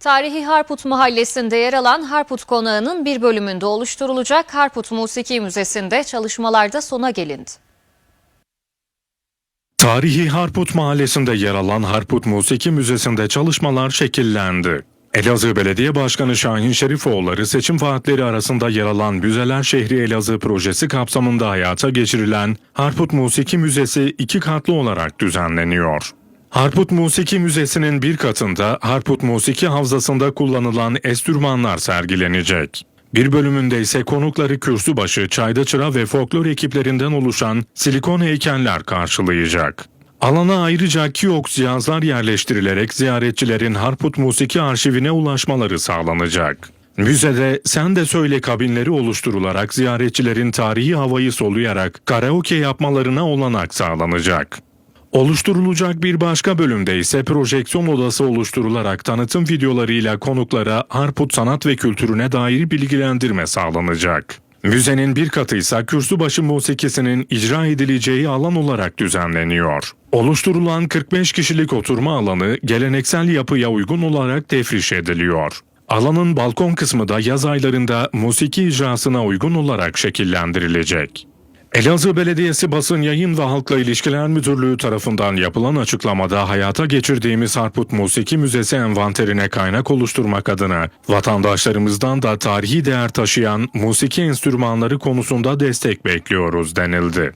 Tarihi Harput Mahallesi'nde yer alan Harput Konağı'nın bir bölümünde oluşturulacak Harput Musiki Müzesi'nde çalışmalarda sona gelindi. Tarihi Harput Mahallesi'nde yer alan Harput Musiki Müzesi'nde çalışmalar şekillendi. Elazığ Belediye Başkanı Şahin Şerifoğulları seçim vaatleri arasında yer alan Müzeler Şehri Elazığ projesi kapsamında hayata geçirilen Harput Musiki Müzesi iki katlı olarak düzenleniyor. Harput Musiki Müzesi'nin bir katında Harput Musiki Havzası'nda kullanılan enstrümanlar sergilenecek. Bir bölümünde ise konukları kürsübaşı, çayda çıra ve folklor ekiplerinden oluşan silikon heykeller karşılayacak. Alana ayrıca kiosk cihazlar yerleştirilerek ziyaretçilerin Harput Musiki arşivine ulaşmaları sağlanacak. Müzede Sen de Söyle kabinleri oluşturularak ziyaretçilerin tarihi havayı soluyarak karaoke yapmalarına olanak sağlanacak. Oluşturulacak bir başka bölümde ise projeksiyon odası oluşturularak tanıtım videolarıyla konuklara Harput sanat ve kültürüne dair bilgilendirme sağlanacak. Müzenin bir katı ise kürsübaşı musikisinin icra edileceği alan olarak düzenleniyor. Oluşturulan 45 kişilik oturma alanı geleneksel yapıya uygun olarak tefriş ediliyor. Alanın balkon kısmı da yaz aylarında musiki icrasına uygun olarak şekillendirilecek. Elazığ Belediyesi Basın Yayın ve Halkla İlişkiler Müdürlüğü tarafından yapılan açıklamada hayata geçirdiğimiz Harput Musiki Müzesi envanterine kaynak oluşturmak adına vatandaşlarımızdan da tarihi değer taşıyan musiki enstrümanları konusunda destek bekliyoruz denildi.